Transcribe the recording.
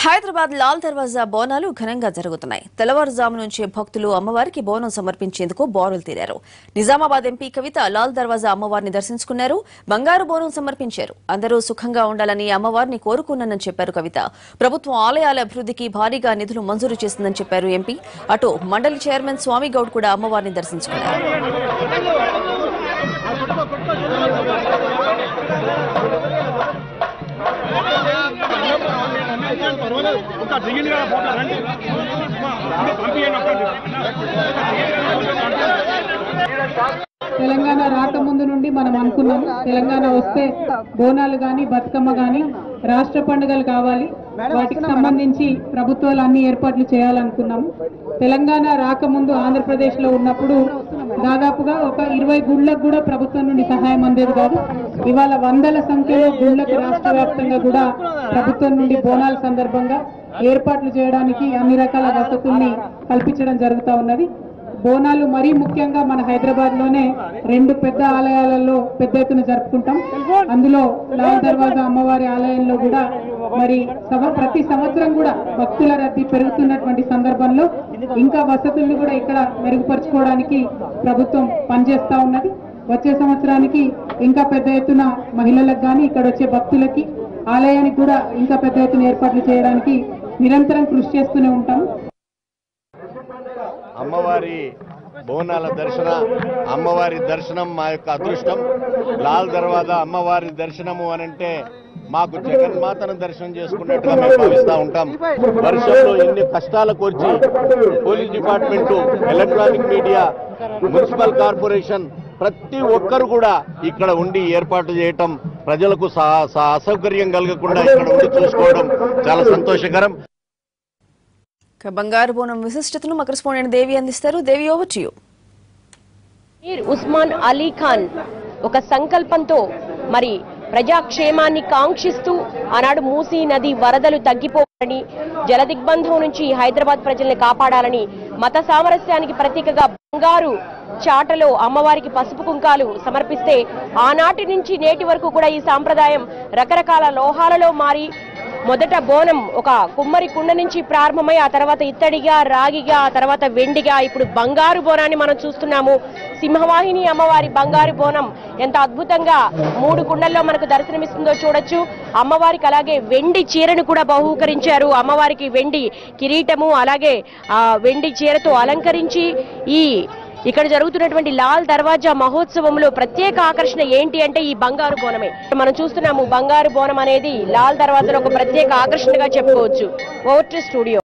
హైదరాబాద్ లాల్ దర్వాజా బోనాలు ఘనంగా జరుగుతున్నాయి. తెల్లవారుజాము నుంచే భక్తులు అమ్మవారికి బోనం సమర్పించేందుకు బోరులు తీరారు. నిజామాబాద్ ఎంపీ కవిత లాల్ దర్వాజా అమ్మవారిని దర్శించుకున్నారు. బంగారు బోనం సమర్పించారు. అందరూ సుఖంగా ఉండాలని అమ్మవారిని కోరుకున్నానని చెప్పారు కవిత. ప్రభుత్వం ఆలయాల అభివృద్ధికి భారీగా నిధులు మంజూరు చేసిందని చెప్పారు ఎంపీ. అటు మండలి చైర్మన్ స్వామి గౌడ్ కూడా అమ్మవారిని దర్శించుకున్నారు. ఒక దిగిలి కదా ఫోటో రండి. పంపించండి తెలంగాణ రాకముందు నుండి మనం అనుకున్నాం తెలంగాణ వస్తే బోనాలు కానీ బతుకమ్మ కానీ రాష్ట్ర పండుగలు కావాలి. వాటికి సంబంధించి ప్రభుత్వాలు అన్ని ఏర్పాట్లు చేయాలనుకున్నాము. తెలంగాణ రాకముందు ఆంధ్రప్రదేశ్లో ఉన్నప్పుడు దాదాపుగా ఒక ఇరవై గుళ్ళకు కూడా ప్రభుత్వం నుండి సహాయం అందేది కాదు. ఇవాళ వందల సంఖ్యలో గుళ్ళకు రాష్ట్ర వ్యాప్తంగా కూడా ప్రభుత్వం నుండి బోనాల సందర్భంగా ఏర్పాట్లు చేయడానికి అన్ని రకాల వసతుల్ని కల్పించడం జరుగుతా ఉన్నది. బోనాలు మరీ ముఖ్యంగా మన హైదరాబాద్లోనే రెండు పెద్ద ఆలయాలలో పెద్ద ఎత్తున జరుపుకుంటాం. అందులో లాల్ దర్వాజా అమ్మవారి ఆలయంలో కూడా మరి ప్రతి సంవత్సరం కూడా భక్తుల రద్దీ పెరుగుతున్నటువంటి సందర్భంలో ఇంకా వసతుల్ని కూడా ఇక్కడ మెరుగుపరచుకోవడానికి ప్రభుత్వం పనిచేస్తా ఉన్నది. వచ్చే సంవత్సరానికి ఇంకా పెద్ద ఎత్తున మహిళలకు కానీ ఇక్కడ వచ్చే భక్తులకి ఆలయానికి కూడా ఇంకా పెద్ద ఎత్తున ఏర్పాట్లు చేయడానికి నిరంతరం కృషి చేస్తూనే ఉంటాం అమ్మవారి బోనాల దర్శన అమ్మవారి దర్శనం మా యొక్క అదృష్టం. లాల్ దర్వాజా అమ్మవారి దర్శనము అనంటే మాకు జగన్మాతను దర్శనం చేసుకున్నట్టుగా మేము భావిస్తూ ఉంటాం. వర్షంలో ఎన్ని కష్టాలు కోర్చి police department electronic media municipal corporation ప్రతి ఒక్కరు కూడా ఇక్కడ ఉండి ఏర్పాటు చేయటం ప్రజలకు అసౌకర్యం కలగకుండా ఇక్కడ ఉండి చూసుకోవడం చాలా సంతోషకరం. బంగారు బోనం విశిష్టతను మా కరెస్పాండెంట్ దేవి అందిస్తారు. Devi over to you Mir Usman Ali Khan ఒక సంకల్పంతో మరి ప్రజాక్షేమాన్ని కాంక్షిస్తూ ఆనాడు మూసీ నది వరదలు తగ్గిపోవాలని జలదిగ్బంధం నుంచి హైదరాబాద్ ప్రజల్ని కాపాడాలని మత సామరస్యానికి ప్రతీకగా బంగారు చాటలో అమ్మవారికి పసుపు కుంకాలు సమర్పిస్తే ఆనాటి నుంచి నేటి వరకు కూడా ఈ సాంప్రదాయం రకరకాల లోహాలలో మారి మొదట బోనం ఒక కుమ్మరి కుండ నుంచి ప్రారంభమై ఆ తర్వాత ఇత్తడిగా రాగిగా ఆ తర్వాత వెండిగా ఇప్పుడు బంగారు బోనాన్ని మనం చూస్తున్నాము. సింహవాహిని అమ్మవారి బంగారు బోనం ఎంత అద్భుతంగా మూడు కుండల్లో మనకు దర్శనమిస్తుందో చూడొచ్చు. అమ్మవారికి అలాగే వెండి చీరను కూడా బహూకరించారు. అమ్మవారికి వెండి కిరీటము అలాగే ఆ వెండి చీరతో అలంకరించి ఈ ఇక్కడ జరుగుతున్నటువంటి లాల్ దర్వాజా మహోత్సవంలో ప్రత్యేక ఆకర్షణ ఏంటి అంటే ఈ బంగారు బోనమే. మనం చూస్తున్నాము బంగారు బోనం అనేది లాల్ దర్వాజాలో ఒక ప్రత్యేక ఆకర్షణగా చెప్పుకోవచ్చు. Over studio.